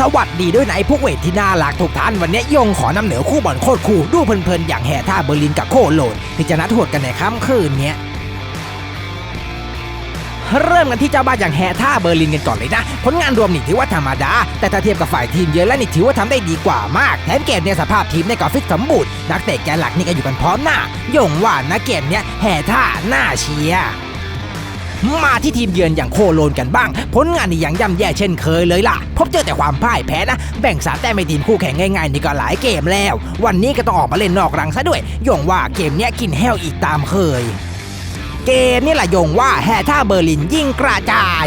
สวัสดีด้วยนะไอ้พวกเวทที่น่ารักทุกท่านวันนี้ยงขอนำเหนือคู่บอลโคตรคู่ดูเพลินๆอย่างแห่ท่าเบอร์ลินกับโคโลนที่จะนัดหดกันในค่ำคืนเนี้ย เริ่มกันที่เจ้าบ้านอย่างแฮท่าเบอร์ลินกันก่อนเลยนะ ผลงานรวมนี่ถือว่าธรรมดา แต่ถ้าเทียบกับฝ่ายทีมเยอะแล้วนี่ถือว่าทำได้ดีกว่ามาก แถมเกมเนี่ยสภาพทีมเนี่ยก็ฟิตสมบูรณ์นักเตะแกนหลักนี่ก็อยู่กันพร้อมหน้า ยงว่านะเกมเนี้ยแฮท่าหน้าเชียร์ มาที่ทีมเยือนอย่างโคโลนกันบ้าง ผลงานนี่ยังย่ำแย่เช่นเคยเลยล่ะ พบเจอแต่ความพ่ายแพ้นะ แบ่งสามแต้มไปทีมคู่แข่งง่ายๆ นี่ก็หลายเกมแล้ว วันนี้ก็ต้องออกมาเล่นนอกรังซะด้วยโยงว่าเกมเนี้ยกินแห้วอีกตามเคย เกมนี่แหละยงว่าแฮท่าเบอร์ลินยิ่งกระจาย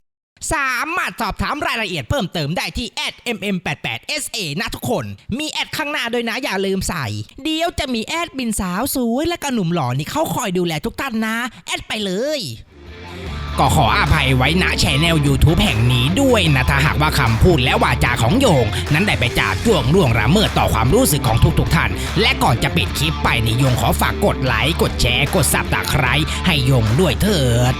สามารถสอบถามรายละเอียดเพิ่มเติมได้ที่ @mm88sa นะทุกคน มีแอดข้างหน้าด้วยนะอย่าลืมใส่ เดี๋ยวจะมีแอดบินสาวสวยและก็หนุ่มหล่อนี่เขาคอยดูแลทุกท่านนะ แอดไปเลย ก็ขออภัยไว้ณแชแนล YouTube แห่งนี้ด้วยนะ ถ้าหากว่าคำพูดและวาจาของโยง นั้นได้ไปจากจ่วงล่วงละเมิดต่อความรู้สึกของทุกๆท่าน และก่อนจะปิดคลิปไปนี่โยงขอฝากกดไลค์กดแชร์กดซับตะไคร้ให้โยงด้วยเถิด